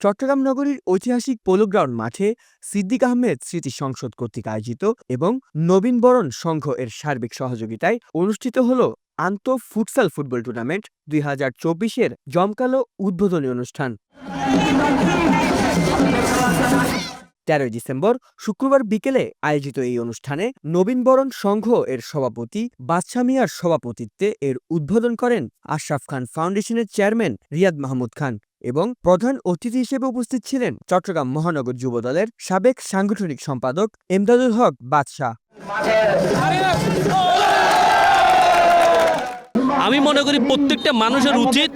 চট্টগ্রাম নগরীর ঐতিহাসিক polo ground মাঠে সিদ্দিক আহমেদ স্মৃতি সংসদ কর্তৃক আয়োজিত এবং নবীন বরণ সংঘ এর সার্বিক সহযোগিতায় অনুষ্ঠিত হল আন্ত ফুটসাল ফুটবল টুর্নামেন্ট দুই হাজার চব্বিশের জমকালো উদ্বোধনী অনুষ্ঠান। তেরোই ডিসেম্বর শুক্রবার বিকেলে আয়োজিত এই অনুষ্ঠানে নবীনবরণ সংঘ এর সভাপতি বাদশা মিয়ার সভাপতিত্বে এর উদ্বোধন করেন আশরাফ খান ফাউন্ডেশনের চেয়ারম্যান রিয়াদ মাহমুদ খান এবং প্রধান অতিথি হিসেবে উপস্থিত ছিলেন চট্টগ্রাম মহানগর যুবদলের সাবেক সাংগঠনিক সম্পাদক এমদাদুল হক বাদশাহ মনে করি প্রত্যেকটা মানুষের উচিত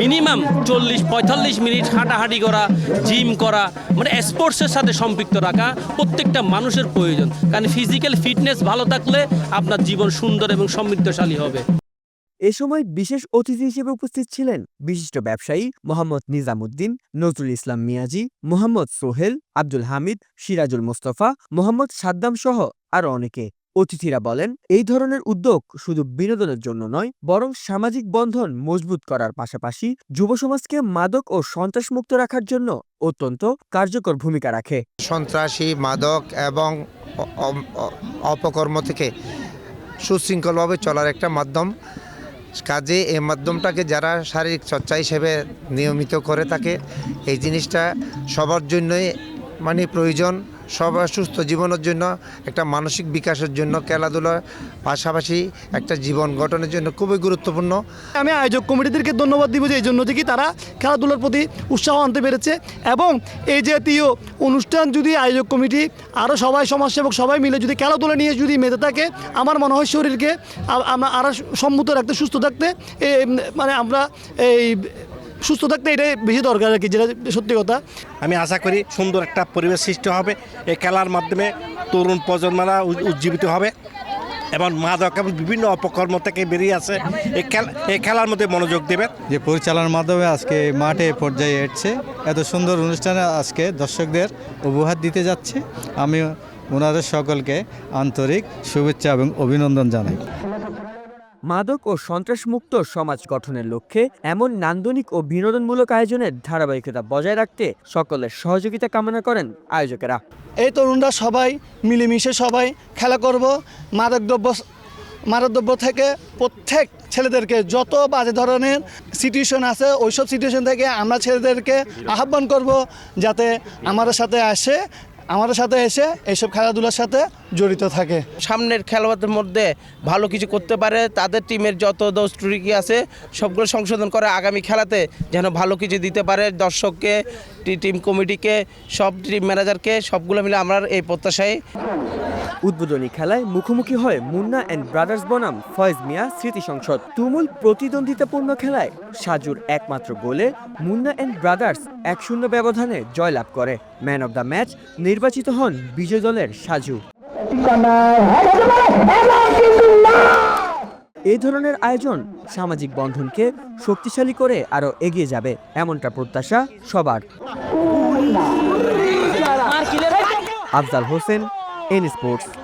মিনিমাম চল্লিশ, পঁয়তাল্লিশ মিনিট হাঁটাহাঁটি করা, জিম করা মানে স্পোর্টসের সাথে সম্পৃক্ত রাখা প্রত্যেকটা মানুষের প্রয়োজন। কারণ ফিজিক্যাল ফিটনেস ভালো থাকলে আপনার জীবন সুন্দর এবং সমৃদ্ধশালী হবে। এ সময় বিশেষ অতিথি হিসেবে উপস্থিত ছিলেন বিশিষ্ট ব্যবসায়ী মোহাম্মদ নিজামুদ্দিন, নজরুল ইসলাম মিয়াজি, মোহাম্মদ সোহেল, আব্দুল হামিদ, সিরাজুল মোস্তফা, মোহাম্মদ সাদ্দাম সহ আরও অনেকে। অতিথিরা বলেন, এই ধরনের উদ্যোগ শুধু বিনোদনের জন্য নয়, বরং সামাজিক বন্ধন মজবুত করার পাশাপাশি যুব সমাজকে মাদক ও সন্ত্রাসমুক্ত রাখার জন্য অত্যন্ত কার্যকর ভূমিকা রাখে। সন্ত্রাসী, মাদক এবং অপকর্ম থেকে সুশৃঙ্খলভাবে চলার একটা মাধ্যম। কাজে এই মাধ্যমটাকে যারা শারীরিক চর্চা হিসেবে নিয়মিত করে থাকে, এই জিনিসটা সবার জন্যই মানে প্রয়োজন সবার সুস্থ জীবনের জন্য, একটা মানসিক বিকাশের জন্য খেলাধুলার পাশাপাশি একটা জীবন গঠনের জন্য খুবই গুরুত্বপূর্ণ। আমি আয়োজক কমিটিদেরকে ধন্যবাদ দিব যে এই জন্য যে কি তারা খেলাধুলার প্রতি উৎসাহ আনতে পেরেছে এবং এই জাতীয় অনুষ্ঠান যদি আয়োজক কমিটি আরও সবাই সমাজসেবক সবাই মিলে যদি খেলাধুলা নিয়ে যদি মেতে থাকে, আমার মনে হয় শরীরকে আমরা আরও সম্মত রাখতে, সুস্থ থাকতে মানে আমরা এই সুস্থ থাকতে এটাই বেশি দরকার আর কি যেটা সত্যি কথা। আমি আশা করি সুন্দর একটা পরিবেশ সৃষ্টি হবে। এই খেলার মাধ্যমে তরুণ প্রজন্মরা উজ্জীবিত হবে এবং মাদক এবং বিভিন্ন অপকর্ম থেকে বেরিয়ে আসে। এই খেলা এই খেলার মধ্যে মনোযোগ দেবে যে পরিচালনার মাধ্যমে আজকে মাঠে পর্যায়ে এসছে এত সুন্দর অনুষ্ঠানে আজকে দর্শকদের উপহার দিতে যাচ্ছে। আমি ওনাদের সকলকে আন্তরিক শুভেচ্ছা এবং অভিনন্দন জানাই। মাদক ও সন্ত্রাসমুক্ত সমাজ গঠনের লক্ষ্যে এমন নান্দনিক ও বিনোদনমূলক আয়োজনের ধারাবাহিকতা বজায় রাখতে সকলের সহযোগিতা কামনা করেন আয়োজকেরা। এই তরুণরা সবাই, মিলেমিশে সবাই খেলা করব। মাদকদ্রব্য মাদকদ্রব্য থেকে প্রত্যেক ছেলেদেরকে যত বাজে ধরনের সিচুয়েশন আছে, ওইসব সিচুয়েশন থেকে আমরা ছেলেদেরকে আহ্বান করব যাতে আমাদের সাথে আসে আমাদের সাথে এসে এইসব খেলাধুলার সাথে জড়িত থাকে। সামনের খেলোয়াড়দের মধ্যে ভালো কিছু করতে পারে, তাদের টিমের যত দোষ ত্রুটি আছে, সবগুলো সংশোধন করে আগামী খেলাতে যেন ভালো কিছু দিতে পারে। দর্শককে টিম কমিটিকে, সব টিম ম্যানেজারকে, সবগুলো মিলে আমরা এই প্রত্যাশায় উদ্বোধনী খেলায় মুখোমুখি হয় মুন্না অ্যান্ড ব্রাদার্স বনাম, ফয়েজ মিয়া, স্মৃতি সংসদ। তুমুল প্রতিদ্বন্দ্বিতাপূর্ণ খেলায় সাজুর একমাত্র গোলে মুন্না অ্যান্ড ব্রাদার্স এক শূন্য ব্যবধানে জয়লাভ করে। ম্যান অব দ্য ম্যাচ নির্বাচিত হন বিজয় দলের সাজু। এই ধরনের আয়োজন সামাজিক বন্ধনকে শক্তিশালী করে আরও এগিয়ে যাবে এমনটা প্রত্যাশা সবার। Afzal Hossain in sports.